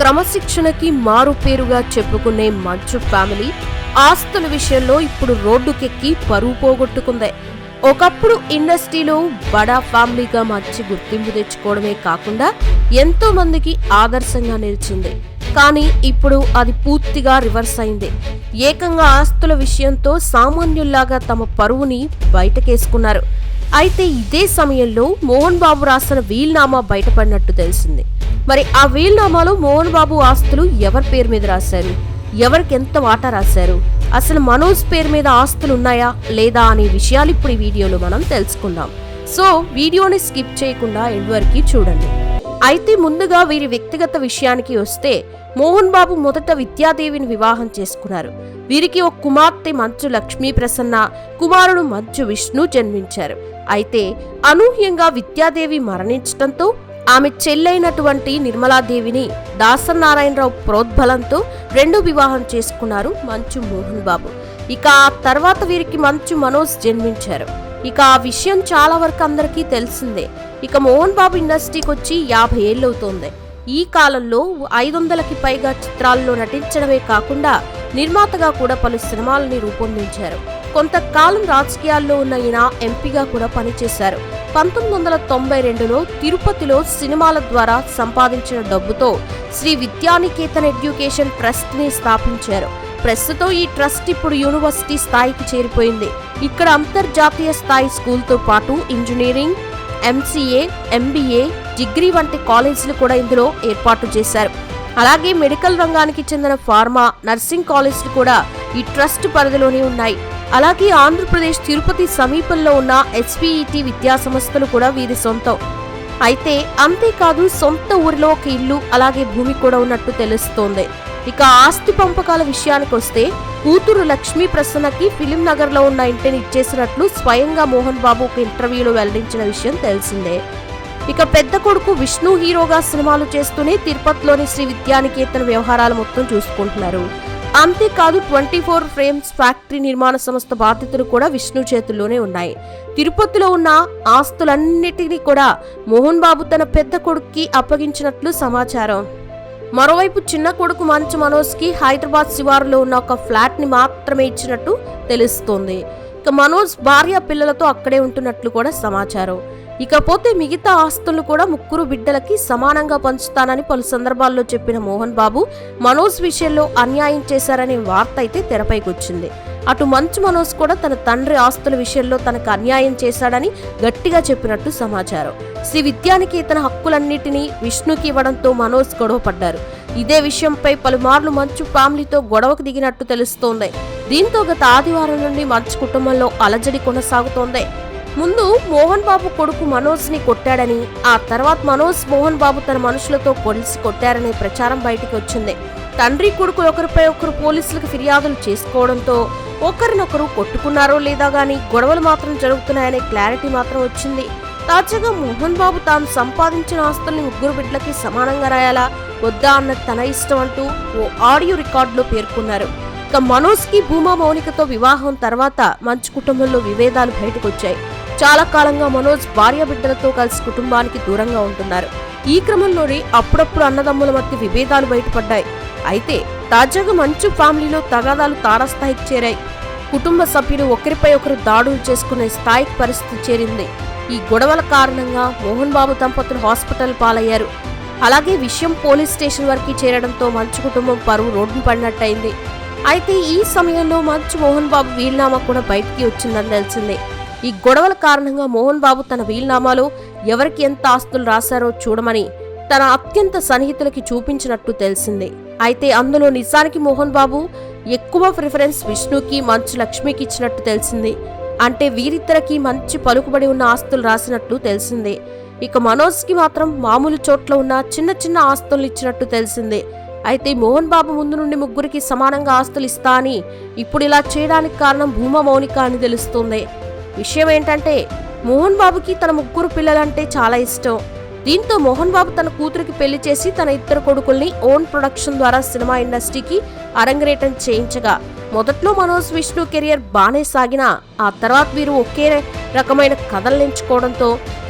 క్రమశిక్షణకి మారుపేరుగా చెప్పుకునే మంచు ఫ్యామిలీ ఆస్తుల విషయంలో ఇప్పుడు రోడ్డుకెక్కి పరువు పోగొట్టుకుంది. ఒకప్పుడు ఇండస్ట్రీలో బడా ఫ్యామిలీగా మంచి గుర్తింపు తెచ్చుకోవడమే కాకుండా ఎంతో మందికి ఆదర్శంగా నిలిచింది. కానీ ఇప్పుడు అది పూర్తిగా రివర్స్ అయింది. ఏకంగా ఆస్తుల విషయంతో సామాన్యుల్లాగా తమ పరువుని బయటకేసుకున్నారు. అయితే ఇదే సమయంలో మోహన్ బాబు రాసిన వీల్నామా బయటపడినట్టు తెలిసింది. మరి ఆ వీల్నామాలో మోహన్ బాబు ఆస్తులు ఎవరి పేరు మీద రాశారు? ఎవరికి ఎంత వాటా రాశారు? అసలు మనోజ్ పేరు మీద ఆస్తులు ఉన్నాయా లేదా అనే విషయాలు ఇప్పుడు ఈ వీడియోలో మనం తెలుసుకుందాం. సో వీడియోని స్కిప్ చేయకుండా ఎండ్ వరకు చూడండి. అయితే ముందుగా వీరి వ్యక్తిగత విషయానికి వస్తే మోహన్ బాబు మొదట విద్యాదేవిని వివాహం చేసుకున్నారు. వీరికి ఒక కుమార్తె మంచు లక్ష్మీ ప్రసన్న కుమారుడు మంచు విష్ణు జన్మించారు. అయితే అనూహ్యంగా విద్యాదేవి మరణించడంతో ఆమె చెల్లైనటువంటి నిర్మలాదేవిని దాసనారాయణరావు ప్రోద్బలంతో రెండో వివాహం చేసుకున్నారు మంచు మోహన్ బాబు. ఇక ఆ తర్వాత వీరికి మంచు మనోజ్ జన్మించారు. ఇక ఆ విషయం చాలా వరకు అందరికీ తెలిసిందే. ఇక మోహన్ బాబు ఇండస్ట్రీకి వచ్చి యాభై ఏళ్ళు అవుతోంది ఈ కాలంలో ఐదు వందలకి పైగా చిత్రాల్లో నటించడమే కాకుండా నిర్మాతగా కూడా పలు సినిమాలని రూపొందించారు. కొంతకాలం రాజకీయాల్లో ఉన్న ఈయన ఎంపీగా కూడా పనిచేశారు. పంతొమ్మిది వందల తొంభై రెండులో తిరుపతిలో సినిమాల ద్వారా సంపాదించిన డబ్బుతో శ్రీ విద్యానికేతన్ ఎడ్యుకేషన్ ట్రస్ట్ని స్థాపించారు. ప్రస్తుతం ఈ ట్రస్ట్ ఇప్పుడు యూనివర్సిటీ స్థాయికి చేరిపోయింది. ఇక్కడ అంతర్జాతీయ స్థాయి స్కూల్తో పాటు ఇంజనీరింగ్ ఎంసీఏ ఎంబీఏ డిగ్రీ వంటి కాలేజీలు కూడా ఇందులో ఏర్పాటు చేశారు. అలాగే మెడికల్ రంగానికి చెందిన ఫార్మా నర్సింగ్ కాలేజీలు కూడా ఈ ట్రస్ట్ పరిధిలోనే ఉన్నాయి. అలాగే ఆంధ్రప్రదేశ్ తిరుపతి సమీపంలో ఉన్న ఎస్పీఈటీ విద్యా సంస్థలు కూడా వీరి సొంతం. అయితే అంతేకాదు సొంత ఊరిలో ఒక ఇల్లు అలాగే భూమి కూడా ఉన్నట్టు తెలుస్తోంది. ఇక ఆస్తి పంపకాల విషయానికి వస్తే కూతురు లక్ష్మీ ప్రసన్నకి ఫిలిం నగర్లో ఉన్న ఇంటిని ఇచ్చేసినట్లు స్వయంగా మోహన్ బాబు ఒక ఇంటర్వ్యూలో వెల్లడించిన విషయం తెలిసిందే. ఇక పెద్ద కొడుకు విష్ణు హీరోగా సినిమాలు చేస్తూనే తిరుపతిలోని శ్రీ విద్యానికేతన్ వ్యవహారాలు మొత్తం చూసుకుంటున్నారు. అంతేకాదు ట్వంటీ ఫోర్ ఫ్రేమ్స్ ఫ్యాక్టరీ నిర్మాణ సంస్థ బాధ్యతలు కూడా విష్ణు చేతుల్లోనే ఉన్నాయి. తిరుపతిలో ఉన్న ఆస్తులన్నిటినీ కూడా మోహన్ బాబు తన పెద్ద కొడుక్కి అప్పగించినట్లు సమాచారం. మరోవైపు చిన్న కొడుకు మంచు మనోజ్కి హైదరాబాద్ శివారులో ఉన్న ఒక ఫ్లాట్ని మాత్రమే ఇచ్చినట్టు తెలుస్తోంది. ఇక మనోజ్ భార్య పిల్లలతో అక్కడే ఉంటున్నట్లు కూడా సమాచారం. ఇకపోతే మిగతా ఆస్తులను కూడా ముగ్గురు బిడ్డలకి సమానంగా పంచుతానని పలు సందర్భాల్లో చెప్పిన మోహన్ బాబు మనోజ్ విషయంలో అన్యాయం చేశారనే వార్త అయితే తెరపైకి వచ్చింది. అటు మంచు మనోజ్ కూడా తన తండ్రి ఆస్తుల విషయంలో తనకు అన్యాయం చేశాడని గట్టిగా చెప్పినట్టు సమాచారం. శ్రీ విద్యానికి తన హక్కులన్నిటినీ విష్ణుకి ఇవ్వడంతో మనోజ్ గొడవ పడ్డారు ఇదే విషయంపై పలుమార్లు మంచు ఫ్యామిలీతో గొడవకు దిగినట్టు తెలుస్తోంది. దీంతో గత ఆదివారం నుండి మంచు కుటుంబంలో అలజడి కొనసాగుతోంది. ముందు మోహన్ బాబు కొడుకు మనోజ్ని కొట్టాడని ఆ తర్వాత మనోజ్ మోహన్ బాబు తన మనుషులతో కొలిసి కొట్టారనే ప్రచారం బయటికి వచ్చింది. తండ్రి కొడుకు ఒకరిపై ఒకరు పోలీసులకు ఫిర్యాదులు చేసుకోవడంతో ఒకరినొకరు కొట్టుకున్నారో లేదా గానీ గొడవలు మాత్రం జరుగుతున్నాయనే క్లారిటీ మాత్రం వచ్చింది. తాజాగా మోహన్ బాబు తాను సంపాదించిన ఆస్తుల్ని ముగ్గురు బిడ్డలకి సమానంగా రాయాలా వద్దా అన్న తన ఇష్టం అంటూ ఓ ఆడియో రికార్డులో పేర్కొన్నారు. ఇక మనోజ్కి భూమా మౌనికతో వివాహం తర్వాత మంచు కుటుంబంలో విభేదాలు బయటకొచ్చాయి. చాలా కాలంగా మనోజ్ భార్య బిడ్డలతో కలిసి కుటుంబానికి దూరంగా ఉంటున్నారు. ఈ క్రమంలోనే అప్పుడప్పుడు అన్నదమ్ముల మధ్య విభేదాలు బయటపడ్డాయి. అయితే తాజాగా మంచు ఫ్యామిలీలో తగాదాలు తారాస్థాయికి చేరాయి. కుటుంబ సభ్యులు ఒకరిపై ఒకరు దాడులు చేసుకునే స్థాయికి పరిస్థితి చేరింది. ఈ గొడవల కారణంగా మోహన్ బాబు దంపతులు హాస్పిటల్ పాలయ్యారు. అలాగే విషయం పోలీస్ స్టేషన్ వరకు చేరడంతో మంచు కుటుంబం పరువు రోడ్డు పడినట్టయింది. అయితే ఈ సమయంలో మంచు మోహన్ బాబు వీలునామా కూడా బయటికి వచ్చిందని తెలిసిందే. ఈ గొడవల కారణంగా మోహన్ బాబు తన వీల్నామాలో ఎవరికి ఎంత ఆస్తులు రాశారో చూడమని తన అత్యంత సన్నిహితులకి చూపించినట్టు తెలిసింది. అయితే అందులో నిజానికి మోహన్ బాబు ఎక్కువ ప్రిఫరెన్స్ విష్ణుకి మంచు లక్ష్మికి ఇచ్చినట్టు తెలిసింది. అంటే వీరిద్దరికి మంచి పలుకుబడి ఉన్న ఆస్తులు రాసినట్లు తెలిసిందే. ఇక మనోజ్కి మాత్రం మామూలు చోట్ల ఉన్న చిన్న చిన్న ఆస్తులు ఇచ్చినట్టు తెలిసిందే. అయితే మోహన్ బాబు ముందు నుండి ముగ్గురికి సమానంగా ఆస్తులు ఇస్తా అని ఇప్పుడు ఇలా చేయడానికి కారణం భూమా మౌనిక అని తెలుస్తుంది. విషయం ఏంటంటే మోహన్ బాబుకి తన ముగ్గురు పిల్లలంటే చాలా ఇష్టం. దీంతో మోహన్ బాబు తన కూతురికి పెళ్ళి చేసి తన ఇద్దరు కొడుకుల్ని ఓన్ ప్రొడక్షన్ ద్వారా సినిమా ఇండస్ట్రీకి అరంగరేటం చేయించగా మొదట్లో మనోజ్ విష్ణు కెరియర్ బాగానే సాగినా ఆ తర్వాత వీరు ఒకే రకమైన కథలు ఎంచుకోవడంతో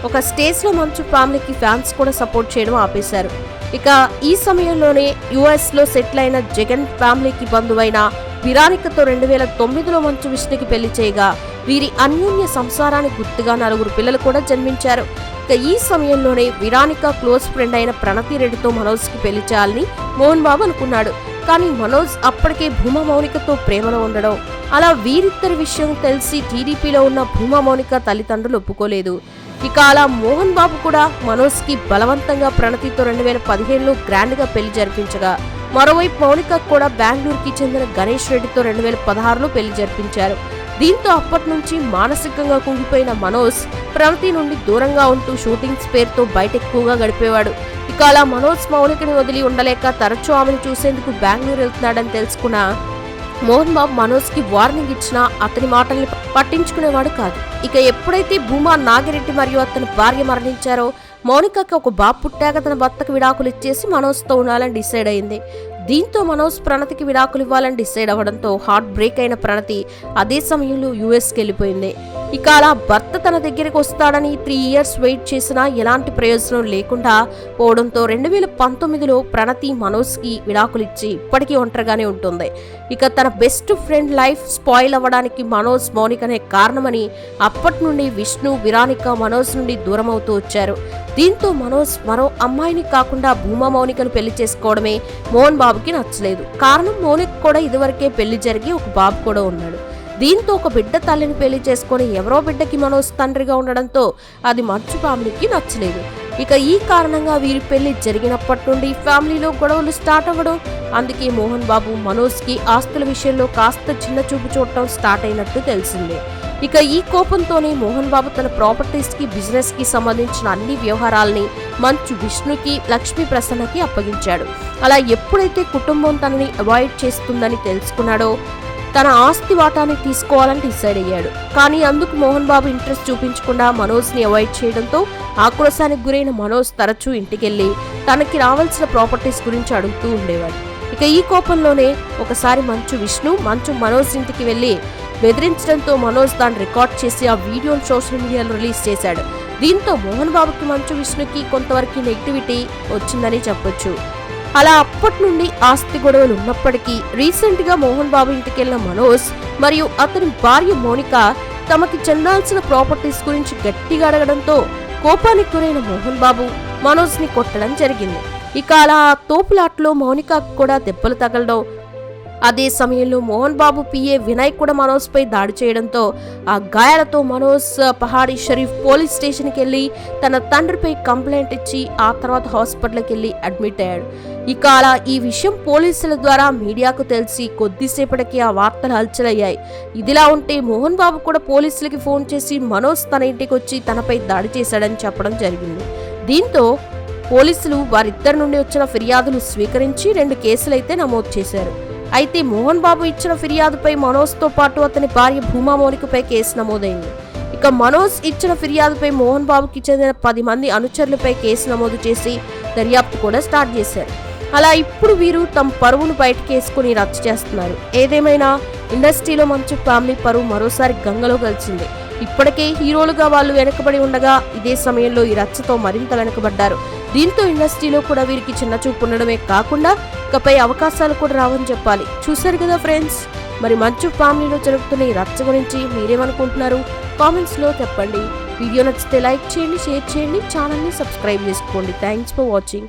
ఒక స్టేజ్లో మంచు ఫ్యామిలీకి ఫ్యాన్స్ కూడా సపోర్ట్ చేయడం ఆపేశారు. ఇక ఈ సమయంలోనే యుఎస్లో సెటిల్ అయిన జగన్ ఫ్యామిలీకి బంధువైన విరానికతో రెండు వేల తొమ్మిదిలో మంచు విష్ణుకి పెళ్ళి చేయగా వీరి అన్యోన్య సంసారానికి గుర్తుగా నలుగురు పిల్లలు కూడా జన్మించారు. ఇక ఈ సమయంలోనే విరానిక క్లోజ్ ఫ్రెండ్ అయిన ప్రణతి రెడ్డితో మనోజ్కి పెళ్ళి చేయాలని మోహన్ బాబు అనుకున్నాడు. కానీ మనోజ్ అప్పటికే భూమా మౌనికతో ప్రేమలో ఉండడం. అలా వీరిద్దరి విషయం తెలిసి టీడీపీలో ఉన్న భూమా మౌనిక తల్లిదండ్రులు ఒప్పుకోలేదు. ఇక అలా మోహన్ బాబు కూడా మనోజ్కి బలవంతంగా ప్రణతితో రెండు వేల పదిహేనులో గ్రాండ్గా పెళ్ళి జరిపించగా మరోవైపు మౌనిక కూడా బెంగళూరుకి చెందిన గణేష్ రెడ్డితో రెండు వేల పదహారులో పెళ్ళి జరిపించారు. దీంతో అప్పటి నుంచి మానసికంగా కుంగిపోయిన మనోజ్ ప్రణతి నుండి దూరంగా ఉంటూ షూటింగ్స్ పేరుతో బయట ఎక్కువగా గడిపేవాడు. ఇక అలా మనోజ్ మౌనికని వదిలి ఉండలేక తరచూ ఆమెను చూసేందుకు బెంగళూరు వెళ్తున్నాడని తెలుసుకున్న మోహన్ బాబు మనోజ్కి వార్నింగ్ ఇచ్చినా అతని మాటల్ని పట్టించుకునేవాడు కాదు. ఇక ఎప్పుడైతే భూమా నాగిరెడ్డి మరియు అతని భార్య మరణించారో మౌనికకి ఒక బాబు పుట్టాక తన భర్తకు విడాకులు ఇచ్చేసి మనోజ్తో ఉండాలని డిసైడ్ అయింది. దీంతో మనోజ్ ప్రణతికి విడాకులు ఇవ్వాలని డిసైడ్ అవ్వడంతో హార్ట్ బ్రేక్ అయిన ప్రణతి అదే సమయంలో యుఎస్కి వెళ్ళిపోయింది. ఇక అలా భర్త తన దగ్గరికి వస్తాడని త్రీ ఇయర్స్ వెయిట్ చేసినా ఎలాంటి ప్రయోజనం లేకుండా పోవడంతో రెండు వేల పంతొమ్మిదిలో ప్రణతి మనోజ్కి విడాకులిచ్చి ఇప్పటికీ ఒంటరిగానే ఉంటుంది. ఇక తన బెస్ట్ ఫ్రెండ్ లైఫ్ స్పాయిల్ అవ్వడానికి మనోజ్ మౌనికనే కారణమని అప్పటి నుండి విష్ణు విరానిక మనోజ్ నుండి దూరం అవుతూ వచ్చారు. దీంతో మనోజ్ మరో అమ్మాయిని కాకుండా భూమా మౌనికను పెళ్ళి చేసుకోవడమే మోహన్ బాబుకి నచ్చలేదు. కారణం మౌనిక్ కూడా ఇదివరకే పెళ్ళి జరిగి ఒక బాబు కూడా ఉన్నాడు. దీంతో ఒక బిడ్డ తల్లిని పెళ్ళి చేసుకొని ఎవరో బిడ్డకి మనోజ్ తండ్రిగా ఉండడంతో అది మంచు ఫ్యామిలీకి నచ్చలేదు. ఇక ఈ కారణంగా వీరి పెళ్ళి జరిగినప్పటి నుండి ఫ్యామిలీలో గొడవలు స్టార్ట్ అవ్వడం అందుకే మోహన్ బాబు మనోజ్కి ఆస్తుల విషయంలో కాస్త చిన్న చూపు చూడటం స్టార్ట్ అయినట్టు తెలిసిందే. ఇక ఈ కోపంతోనే మోహన్ బాబు తన ప్రాపర్టీస్కి బిజినెస్కి సంబంధించిన అన్ని వ్యవహారాల్ని మంచు విష్ణుకి లక్ష్మీ ప్రసన్నకి అప్పగించాడు. అలా ఎప్పుడైతే కుటుంబం తనని అవాయిడ్ చేస్తుందని తెలుసుకున్నాడో తన ఆస్తి వాటాని తీసుకోవాలని డిసైడ్ అయ్యాడు. కానీ అందుకు మోహన్ బాబు ఇంట్రెస్ట్ చూపించకుండా మనోజ్ని అవాయిడ్ చేయడంతో ఆక్రోశానికి గురైన మనోజ్ తరచూ ఇంటికెళ్ళి తనకి రావాల్సిన ప్రాపర్టీస్ గురించి అడుగుతూ ఉండేవాడు. ఇక ఈ కోపంలోనే ఒకసారి మంచు విష్ణు మంచు మనోజ్ ఇంటికి వెళ్ళి బెదిరించడంతో మనోజ్ దాన్ని రికార్డ్ చేసి ఆ వీడియోను సోషల్ మీడియాలో రిలీజ్ చేశాడు. దీంతో మోహన్ బాబుకి మంచు విష్ణుకి కొంతవరకు నెగిటివిటీ వచ్చిందని చెప్పొచ్చు. అలా అప్పటి నుండి ఆస్తి గొడవలు ఉన్నప్పటికీ రీసెంట్గా మోహన్ బాబు ఇంటికెళ్ళిన మనోజ్ మరియు అతని భార్య మోనిక తమకి చెందాల్సిన ప్రాపర్టీస్ గురించి గట్టిగా అడగడంతో కోపానికి గురైన మోహన్ బాబు మనోజ్ని కొట్టడం జరిగింది. ఇక అలా తోపులాట్లో మౌనిక కూడా దెబ్బలు తగలడం అదే సమయంలో మోహన్ బాబు పిఏ వినయ్ కూడా మనోజ్పై దాడి చేయడంతో ఆ గాయాలతో మనోజ్ పహాడి షరీఫ్ పోలీస్ స్టేషన్కి వెళ్ళి తన తండ్రిపై కంప్లైంట్ ఇచ్చి ఆ తర్వాత హాస్పిటల్కి వెళ్ళి అడ్మిట్ అయ్యాడు. ఇక అలా ఈ విషయం పోలీసుల ద్వారా మీడియాకు తెలిసి కొద్దిసేపటికి ఆ వార్తలు హల్చలయ్యాయి. ఇదిలా ఉంటే మోహన్ బాబు కూడా పోలీసులకి ఫోన్ చేసి మనోజ్ తన ఇంటికి వచ్చి తనపై దాడి చేశాడని చెప్పడం జరిగింది. దీంతో పోలీసులు వారిద్దరి నుండి వచ్చిన ఫిర్యాదులు స్వీకరించి రెండు కేసులైతే నమోదు చేశారు. అయితే మోహన్ బాబు ఇచ్చిన ఫిర్యాదుపై మనోజ్తో పాటు అతని భార్య భూమా మౌనికపై కేసు నమోదైంది. ఇక మనోజ్ ఇచ్చిన ఫిర్యాదుపై మోహన్ బాబుకి చెందిన పది మంది అనుచరులపై కేసు నమోదు చేసి దర్యాప్తు కూడా స్టార్ట్ చేశారు. అలా ఇప్పుడు వీరు తమ పరువును బయటకు వేసుకుని రచ్చ చేస్తున్నారు. ఏదేమైనా ఇండస్ట్రీలో మంచి ఫ్యామిలీ పరువు మరోసారి గంగలో కలిసింది ఇప్పటికే హీరోలుగా వాళ్ళు వెనకబడి ఉండగా ఇదే సమయంలో ఈ రచ్చతో మరింత వెనకబడ్డారు. దీంతో ఇండస్ట్రీలో కూడా వీరికి చిన్న చూపు ఉండడమే కాకుండా ఇకపై అవకాశాలు కూడా రావని చెప్పాలి. చూశారు కదా ఫ్రెండ్స్? మరి మంచు ఫ్యామిలీలో జరుగుతున్న ఈ రచ్చ గురించి మీరేమనుకుంటున్నారు? కామెంట్స్లో చెప్పండి. వీడియో నచ్చితే లైక్ చేయండి షేర్ చేయండి ఛానల్ని సబ్స్క్రైబ్ చేసుకోండి. Thanks for watching.